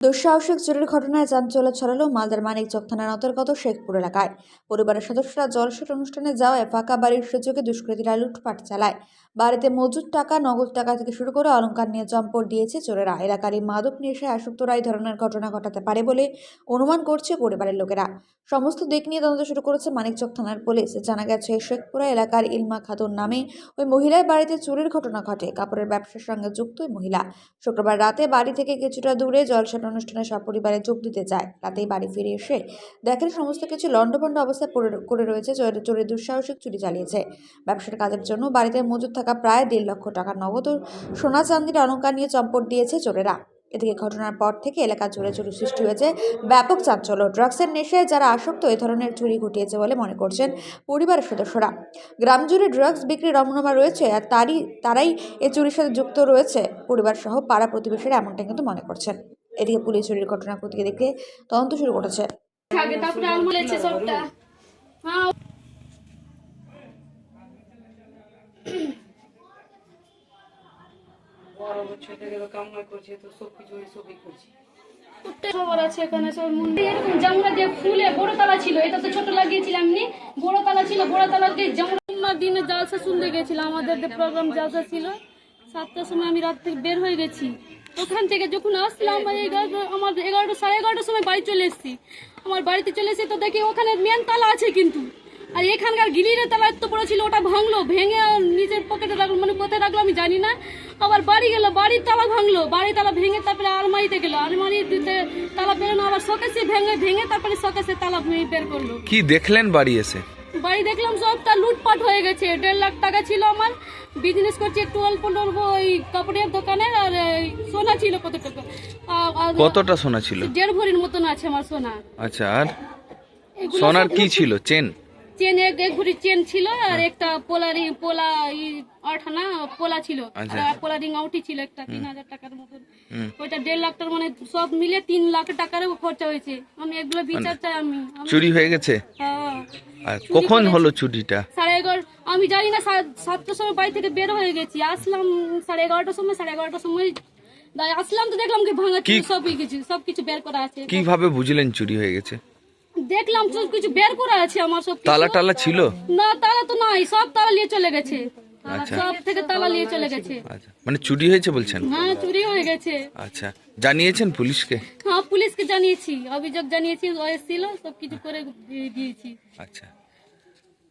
দুঃসাহসিক চুরির ঘটনায় যান চাঞ্চল্য ছড়ালো মালদার মানিকচক থানার অন্তর্গত শেখপুর এলাকায়। পরিবারের সদস্যরা জলসেট অনুষ্ঠানে যাওয়ায় ফাঁকা বাড়ির সুযোগে দুষ্কৃতীরা লুটপাট চালায়। বাড়িতে মজুদ টাকা, নগদ টাকা থেকে শুরু করে অলংকার নিয়ে চম্পট দিয়েছে চোরেরা। এলাকার এই মাদক নেশায় আসক্তরা এই ধরনের ঘটনা ঘটাতে পারে বলে অনুমান করছে পরিবারের লোকেরা। সমস্ত দিক নিয়ে তদন্ত শুরু করেছে মানিকচক থানার পুলিশ। জানা গেছে, শেখপুরা এলাকার ইলমা খাতুন নামে ওই মহিলার বাড়িতে চুরির ঘটনা ঘটে। কাপড়ের ব্যবসার সঙ্গে যুক্ত ওই মহিলা। শুক্রবার রাতে বাড়ি থেকে কিছুটা দূরে জলসাট অনুষ্ঠানে সপরিবারে যোগ দিতে যায়। রাতেই বাড়ি ফিরে এসে দেখেন, সমস্ত কিছু লণ্ডভণ্ড অবস্থায় পড়ে- করে রয়েছে। চোরে চোরে দুঃসাহসিক চুরি চালিয়েছে। ব্যবসার কাজের জন্য বাড়িতে মজুদ থাকা প্রায় দেড় লক্ষ টাকার নগদ সোনা চান্দির অলঙ্কার নিয়ে চম্পট দিয়েছে চোরেরা। এদিকে ঘটনার পর থেকে এলাকা জুড়ে চুরি সৃষ্টি হয়েছে ব্যাপক চাঞ্চল্য। ড্রাগসের নেশায় যারা আসক্ত এ ধরনের চুরি ঘটিয়েছে বলে মনে করছেন পরিবারের সদস্যরা। গ্রাম জুড়ে ড্রাগস বিক্রির রমনামা রয়েছে আর তারই, তারাই এই চুরির সাথে যুক্ত রয়েছে। পরিবার সহ পাড়া প্রতিবেশীরা এমনটা কিন্তু মনে করছেন। এদিকে পুলিশ চুরির ঘটনা খতিয়ে দেখে তদন্ত শুরু করেছে থাকে তারপরে আলমারি আছে সবটা হ্যাঁ বড় ছেলে গেলে কামাই করছে তো সব কিছু সবই করছে। খবর আছে এখানে সব মন্দির এরকম জামরা যে ফুলে বড় তালা ছিল এটা তো ছোট লাগিয়েছিলাম নি। বড় তালা ছিল বড় তালার যে জামরা দিনে জালসা শুনতে গেছিলাম আমাদের যে প্রোগ্রাম জালসা ছিল সাতটার সময় আমি রাত থেকে বের হয়ে গেছি। ওখান থেকে যখন আসলাম আমার এগারোটা সাড়ে এগারোটার সময় বাড়ি চলে এসেছি। আমার বাড়িতে চলে এসে তো দেখি ওখানে মেন তালা আছে কিন্তু। আর এখানকার গিলিরের তালা এত বড় ছিল ওটা ভাঙলো ভেঙে নিজের পকেটে রাখল মানে কোথায় রাখল আমি জানি না। আবার বাড়ি গেল বাড়ির তালা ভাঙলো বাড়ির তালা ভেঙে তারপরে আলমারিতে গেলো। আলমারিতে তালা বেরোনো আবার শোকেসে ভেঙে ভেঙে তারপরে শোকেসে তালা ভেঙে বের করল। কি দেখলেন বাড়ি এসে? বাড়ি দেখলাম সবটা লুটপাট হয়ে গেছে। দেড় লাখ টাকা ছিল আমার। বিজনেস করছি একটু অল্প অল্প ওই কাপড়ের দোকানে আর সোনা ছিল কত টাকা কতটা সোনা ছিল? দেড় ভরির মতন আছে আমার সোনা। আচ্ছা আর সোনার সব কি ছিল? চেন? চেন এক এক চেন ছিল আর একটা পোলারি পোলা আঠানা পোলা ছিল। পোলা রিং আউটি ছিল একটা তিন হাজার টাকার মতন। ওইটা দেড় লাখ টাকার মানে সব মিলে তিন লাখ টাকার খরচা হয়েছে। আমি এগুলো বিচার চাই আমি আমি- চুরি হয়ে গেছে? হ্যাঁ। কখন হলো চুরিটা? সাড়ে এগারো আমি জানি না সাতটার সময় বাড়ি থেকে বের হয়ে গেছি। আসলাম সাড়ে এগারোটার সময় সাড়ে এগারোটার সময় আসলাম তো দেখলাম কি ভাঙা সব কিছু সব কিছু বের করা আছে। কীভাবে বুঝলেন চুরি হয়ে গেছে? দেখলাম সব কিছু বের করা আছে আমার সব তালা টালা ছিল? না তালা তো নাই সব তালা নিয়ে চলে গেছে। আচ্ছা। সব থেকে তালা নিয়ে চলে গেছে। আচ্ছা। মানে চুরি হয়েছে বলছেন? হ্যাঁ চুরি হয়ে গেছে। আচ্ছা। জানিয়েছেন পুলিশকে? হ্যাঁ পুলিশকে জানিয়েছি। অভিযোগ জানিয়েছি ও এসেছিল সব কিছু করে দিয়েছি। আচ্ছা।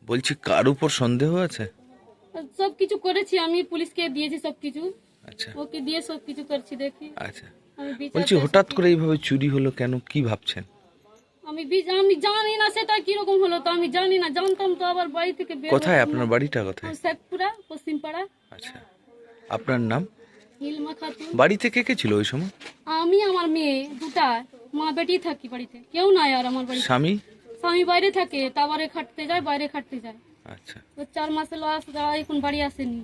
বলছি কার উপর সন্দেহ আছে? সব কিছু করেছি আমি পুলিশকে দিয়েছি সব কিছু। আচ্ছা। ওকে দিয়ে সব কিছু করছি দেখি। আচ্ছা। বলছি হঠাৎ করে এইভাবে চুরি হলো কেন? কি ভাবছেন? আমি আমি জানি না সেটা কীরকম হলো তো আমি জানি না জানতাম তো আবার বাড়ি থেকে বের কোথায়? আপনার বাড়িটা কোথায়? শেখপুরা পশ্চিমপাড়া। আচ্ছা। আপনার নাম? হিলমা খাতুন। বাড়িতে কে কে ছিল ওই সময়? আমি আমার মেয়ে দুটা মা বেটি থাকি বাড়িতে। কেউ নাই আর আমার বাড়িতে। স্বামী? স্বামী বাইরে থাকে খাটতে যায় বাইরে খাটতে যায়। আচ্ছা। তো চার মাসে লস যারা এখন বাড়ি আসেনি।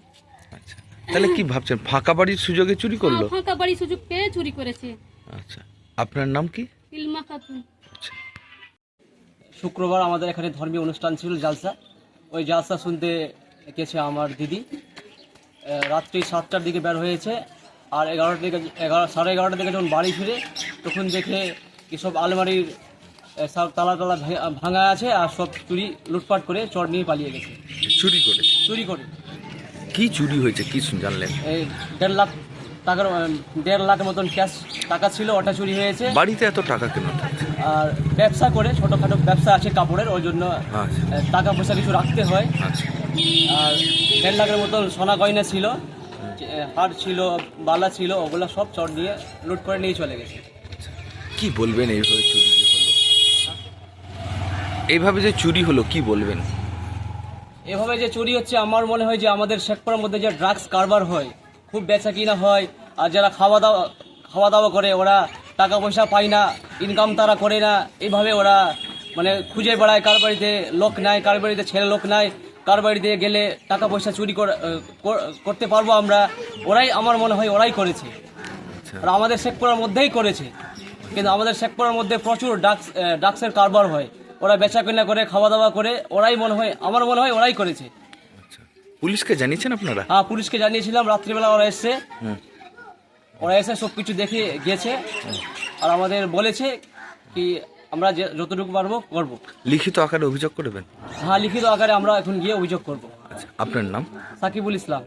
আচ্ছা। তাহলে কি ভাবছেন ফাঁকা বাড়ির সুযোগে চুরি করল? ফাঁকা বাড়ি সুযোগ পেয়ে চুরি করেছে। আচ্ছা। আপনার নাম কি? ইলমা খাতুন। শুক্রবার আমাদের এখানে ধর্মীয় অনুষ্ঠান ছিল জালসা। ওই জালসা শুনতে গেছে আমার দিদি। রাত্রি সাতটার দিকে বের হয়েছে আর এগারোটার দিকে এগারো সাড়ে এগারোটার দিকে যখন বাড়ি ফিরে তখন দেখে কি সব আলমারির সব তালা ভে- ভাঙা আছে আর সব চুরি লুটপাট করে চট নিয়ে পালিয়ে গেছে। চুরি করে চুরি করে। কি চুরি হয়েছে? কি জানলেন? এই দেড় লাখ টাকার দেড় লাখ মতন ক্যাশ টাকা ছিল ওটা চুরি হয়েছে। বাড়িতে এত টাকা কেন আর ব্যবসা করে ছোটোখাটো ব্যবসা আছে কাপড়ের ওই জন্য আচ্ছা। টাকা পয়সা কিছু রাখতে হয়। আচ্ছা। আর দেড় লাখের মতন সোনা গয়না ছিল হার ছিল বালা ছিল ওগুলো সব চট দিয়ে লুট করে নিয়ে চলে গেছে। কি বলবেন এইভাবে চুরি হলো? এইভাবে যে চুরি হলো কি বলবেন? এভাবে যে চুরি হচ্ছে আমার মনে হয় যে আমাদের শেখপুরের মধ্যে যে ড্রাগস কারবার হয় খুব বেচা কিনা হয় আর যারা খাওয়া দাওয়া খাওয়া দাওয়া করে ওরা টাকা পয়সা পায় না ইনকাম তারা করে না। এইভাবে ওরা মানে খুঁজে বেড়ায় কার বাড়িতে লোক নাই কার বাড়িতে ছেলে লোক নাই কার বাড়িতে গেলে টাকা পয়সা চুরি কর- করতে পারব আমরা। ওরাই আমার মনে হয় ওরাই করেছে। আচ্ছা। আর আমাদের শেখপুরের মধ্যেই করেছে। কিন্তু আমাদের শেখপুরের মধ্যে প্রচুর ডাক্স ডাক্সের কারবার হয়। ওরা বেচা কেনা করে খাওয়া দাওয়া করে ওরাই মনে হয় আমার মনে হয় ওরাই করেছে। পুলিশকে জানিয়েছেন আপনারা? হ্যাঁ পুলিশকে জানিয়েছিলাম রাত্রিবেলা ওরা এসছে। হুম। ওরা এসে সব কিছু দেখে গেছে। আর আমাদের বলেছে কি আমরা যে যতটুকু পারব করব। লিখিত আকারে অভিযোগ করবেন? হ্যাঁ লিখিত আকারে আমরা এখন গিয়ে অভিযোগ করব। আচ্ছা আপনার নাম? সাকিবুল ইসলাম।